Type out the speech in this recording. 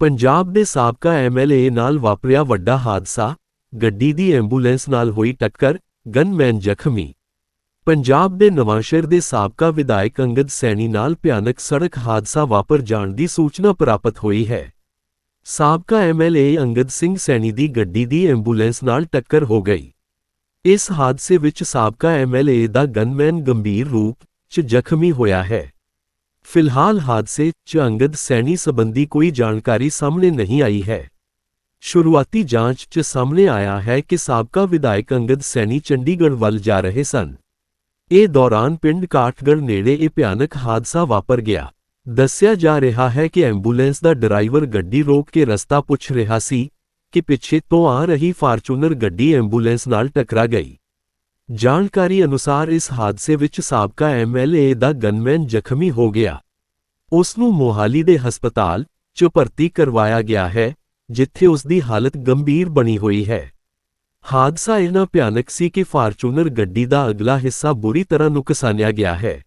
ਪੰਜਾਬ ਦੇ ਸਾਬਕਾ ਐਮਐਲਏ ਨਾਲ ਵਾਪਰਿਆ ਵੱਡਾ ਹਾਦਸਾ। ਗੱਡੀ ਦੀ ਐਂਬੂਲੈਂਸ ਨਾਲ ਹੋਈ ਟੱਕਰ, ਗਨਮੈਨ ਜ਼ਖਮੀ। ਪੰਜਾਬ ਦੇ ਨਵਾਂਸ਼ਹਿਰ ਦੇ ਸਾਬਕਾ ਵਿਧਾਇਕ ਅੰਗਦ ਸੈਣੀ ਨਾਲ ਭਿਆਨਕ ਸੜਕ ਹਾਦਸਾ ਵਾਪਰ ਜਾਣ ਦੀ ਸੂਚਨਾ ਪ੍ਰਾਪਤ ਹੋਈ ਹੈ। ਸਾਬਕਾ ਐਮਐਲਏ ਅੰਗਦ ਸਿੰਘ ਸੈਣੀ ਦੀ ਗੱਡੀ ਦੀ ਐਂਬੂਲੈਂਸ ਨਾਲ ਟੱਕਰ ਹੋ ਗਈ। ਇਸ ਹਾਦਸੇ ਵਿੱਚ ਸਾਬਕਾ ਐਮਐਲਏ ਦਾ ਗਨਮੈਨ ਗੰਭੀਰ ਰੂਪ 'ਚ ਜ਼ਖਮੀ ਹੋਇਆ ਹੈ। ਫਿਲਹਾਲ ਹਾਦਸੇ 'ਚ ਅੰਗਦ ਸੈਣੀ ਸੰਬੰਧੀ ਕੋਈ ਜਾਣਕਾਰੀ ਸਾਹਮਣੇ ਨਹੀਂ ਆਈ ਹੈ। ਸ਼ੁਰੂਆਤੀ ਜਾਂਚ 'ਚ ਸਾਹਮਣੇ ਆਇਆ ਹੈ ਕਿ ਸਾਬਕਾ ਵਿਧਾਇਕ ਅੰਗਦ ਸੈਣੀ ਚੰਡੀਗੜ੍ਹ ਵੱਲ ਜਾ ਰਹੇ ਸਨ। ਇਹ ਦੌਰਾਨ ਪਿੰਡ ਕਾਠਗੜ੍ਹ ਨੇੜੇ ਇਹ ਭਿਆਨਕ ਹਾਦਸਾ ਵਾਪਰ ਗਿਆ। ਦੱਸਿਆ ਜਾ ਰਿਹਾ ਹੈ ਕਿ ਐਂਬੂਲੈਂਸ ਦਾ ਡਰਾਈਵਰ ਗੱਡੀ ਰੋਕ ਕੇ ਰਸਤਾ ਪੁੱਛ ਰਿਹਾ ਸੀ ਕਿ ਪਿੱਛੇ ਤੋਂ ਆ ਰਹੀ ਫਾਰਚੂਨਰ ਗੱਡੀ ਐਂਬੂਲੈਂਸ ਨਾਲ ਟਕਰਾ ਗਈ। ਜਾਣਕਾਰੀ ਅਨੁਸਾਰ ਇਸ ਹਾਦਸੇ ਵਿੱਚ ਸਾਬਕਾ ਐਮਐਲਏ ਦਾ ਗਨਮੈਨ ਜ਼ਖਮੀ ਹੋ ਗਿਆ। ਉਸ ਨੂੰ ਮੋਹਾਲੀ ਦੇ ਹਸਪਤਾਲ 'ਚ ਭਰਤੀ ਕਰਵਾਇਆ ਗਿਆ ਹੈ, ਜਿੱਥੇ ਉਸ ਦੀ ਹਾਲਤ ਗੰਭੀਰ ਬਣੀ ਹੋਈ ਹੈ। ਹਾਦਸਾ ਇੰਨਾ ਭਿਆਨਕ ਸੀ ਕਿ ਫਾਰਚੂਨਰ ਗੱਡੀ ਦਾ ਅਗਲਾ ਹਿੱਸਾ ਬੁਰੀ ਤਰ੍ਹਾਂ ਨੁਕਸਾਨਿਆ ਗਿਆ ਹੈ।